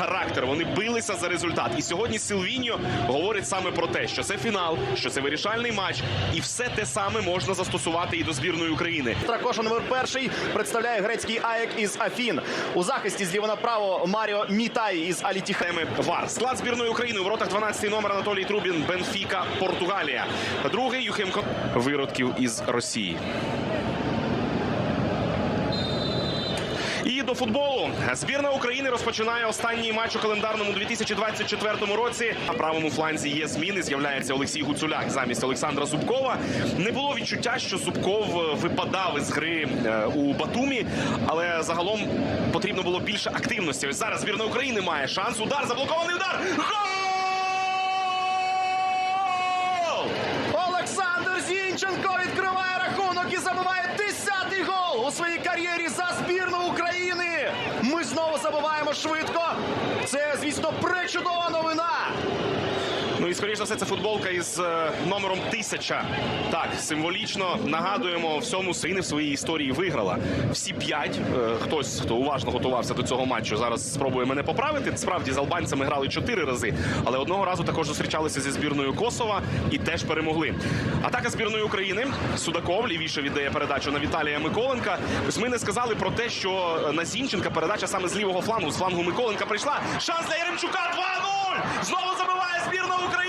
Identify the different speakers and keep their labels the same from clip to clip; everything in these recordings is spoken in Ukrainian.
Speaker 1: характер. Вони билися за результат. І сьогодні Силвіньо говорить саме про те, що це фінал, що це вирішальний матч, і все те саме можна застосувати і до збірної України.
Speaker 2: Тракоша номер перший представляє грецький АЕК із Афін. У захисті зліва направо Маріо Мітай із Алітіха.
Speaker 1: Теми ВАР. Склад збірної України у воротах 12-й номер Анатолій Трубін, Бенфіка, Португалія. Другий Юхимко виродків із Росії. І до футболу збірна України розпочинає останній матч у календарному 2024 році. На правому фланзі є зміни. З'являється Олексій Гуцуляк замість Олександра Зубкова. Не було відчуття, що Зубков е, випадав із гри е, у Батумі, але загалом потрібно було більше активності. Ось зараз збірна України має шанс. Удар заблокований удар. Гол!
Speaker 2: Олександр Зінченко відкриває рахунок і забиває 10-й гол у своїй кар'єрі за збірну України. Ми знову забиваємо швидко. Це, звісно, пречудова новина.
Speaker 1: І скоріш за все, це футболка із е, номером 1000. Так, символічно нагадуємо всьому Сини в своїй історії виграла. Всі п'ять. Е, Хтось, хто уважно готувався до цього матчу, зараз спробує мене поправити. Справді з албанцями грали чотири рази, але одного разу також зустрічалися зі збірною Косова і теж перемогли. Атака збірної України. Судаков лівіше віддає передачу на Віталія Миколенка. Ось ми не сказали про те, що на Зінченка передача саме з лівого флангу, з флангу Миколенка прийшла. Шанс для Яремчука 2-0! Знову забиває збірна України!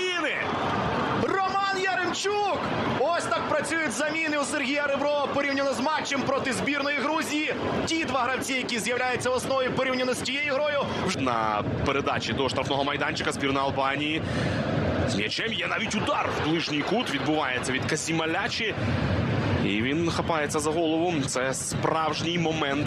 Speaker 2: Роман Яремчук! Ось так працюють заміни у Сергія Реброва порівняно з матчем проти збірної Грузії. Ті два гравці, які з'являються в основі порівняно з тією грою,
Speaker 1: на передачі до штрафного майданчика збірна Албанії. З м'ячем є навіть удар в ближній кут. Відбувається від Касіма Лячі. І він хапається за голову. Це справжній момент.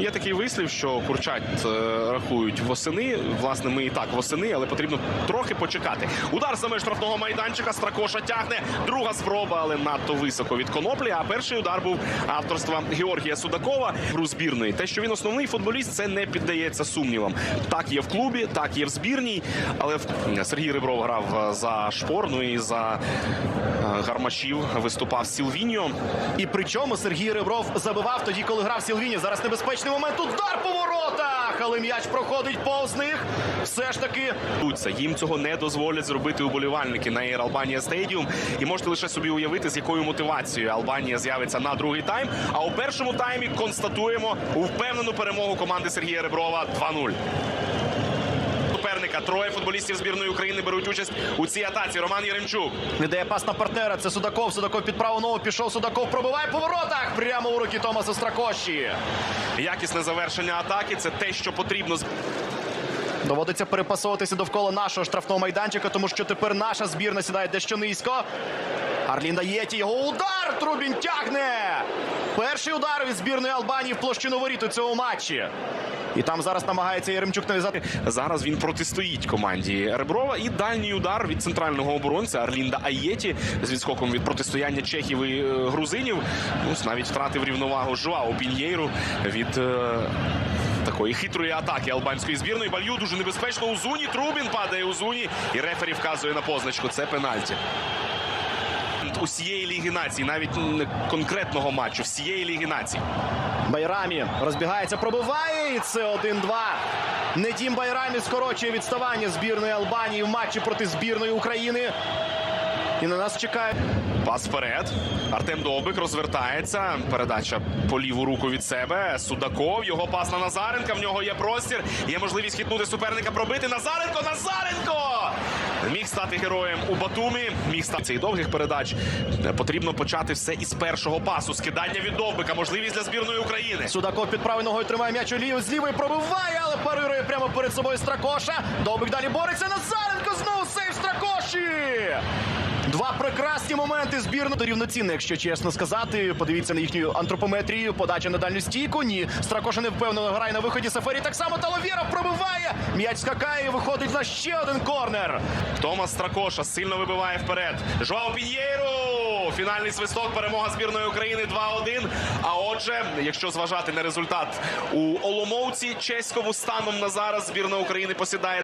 Speaker 1: Є такий вислів, що курчат е, рахують восени. Власне, ми і так восени, але потрібно трохи почекати. Удар саме штрафного майданчика. Стракоша тягне. Друга спроба, але надто високо від коноплі. А перший удар був авторства Георгія Судакова гру збірної. Те, що він основний футболіст, це не піддається сумнівам. Так є в клубі, так є в збірній. Але Сергій Ребров грав е, за шпор, ну і за е, гармашів виступав Сілвіньо.
Speaker 2: І причому Сергій Ребров забивав тоді, коли грав Сілвіні. Зараз небезпечний момент. Удар по воротах! Але м'яч проходить повз них. Все ж таки.
Speaker 1: Їм цього не дозволять зробити уболівальники на Air Albania Stadium. І можете лише собі уявити, з якою мотивацією Албанія з'явиться на другий тайм. А у першому таймі констатуємо впевнену перемогу команди Сергія Реброва 2-0. Суперника троє футболістів збірної України беруть участь у цій атаці. Роман Яремчук.
Speaker 2: віддає пас на партнера. Це Судаков. Судаков під праву ногу пішов. Судаков пробиває по воротах. Прямо у руки Томаса Стракоші.
Speaker 1: Якісне завершення атаки це те, що потрібно
Speaker 2: Доводиться перепасовуватися довкола нашого штрафного майданчика, тому що тепер наша збірна сідає дещо низько. Арлін Даєті його удар. Трубін тягне. Перший удар від збірної Албанії в площину воріт у цьому матчі. І там зараз намагається Яремчук нав'язати.
Speaker 1: Зараз він протистоїть команді Реброва. І дальній удар від центрального оборонця Арлінда Аєті з відскоком від протистояння чехів і е, грузинів. Ну, навіть втратив рівновагу Жуао Піньєйру від. е, Такої хитрої атаки албанської збірної Балью дуже небезпечно у зуні. Трубін падає у зуні, і рефері вказує на позначку. Це пенальті. Усієї ліги націй, навіть не конкретного матчу, всієї ліги націй.
Speaker 2: Байрамі розбігається, пробиває. І це 1-2. Недім Байрамі скорочує відставання збірної Албанії в матчі проти збірної України. І на нас чекає.
Speaker 1: Пас вперед. Артем Довбик розвертається. Передача по ліву руку від себе. Судаков. Його пас на Назаренка. В нього є простір. Є можливість хитнути суперника, пробити. Назаренко! Назаренко! Міг стати героєм у Батумі. Міг стати цих довгих передач. Е, Потрібно почати все із першого пасу. Скидання від Довбика. Можливість для збірної України.
Speaker 2: Судаков під правою ногою тримає м'яч у ліву, з лівої пробиває, але парирує прямо перед собою Стракоша. Довбик далі бореться. Назаренко знову сейв Стракоші. Два прекрасні моменти збірно рівноцінно, якщо чесно сказати. Подивіться на їхню антропометрію. Подача на дальню стійку. Ні, Стракоша не впевнено грає на виході. Сафарі так само Таловєра пробиває. М'яч скакає і виходить на ще один корнер.
Speaker 1: Томас Стракоша сильно вибиває вперед. Жоао Піньєру! Фінальний свисток. Перемога збірної України 2-1. А отже, якщо зважати на результат у Оломовці чеському станом на зараз збірна України посідає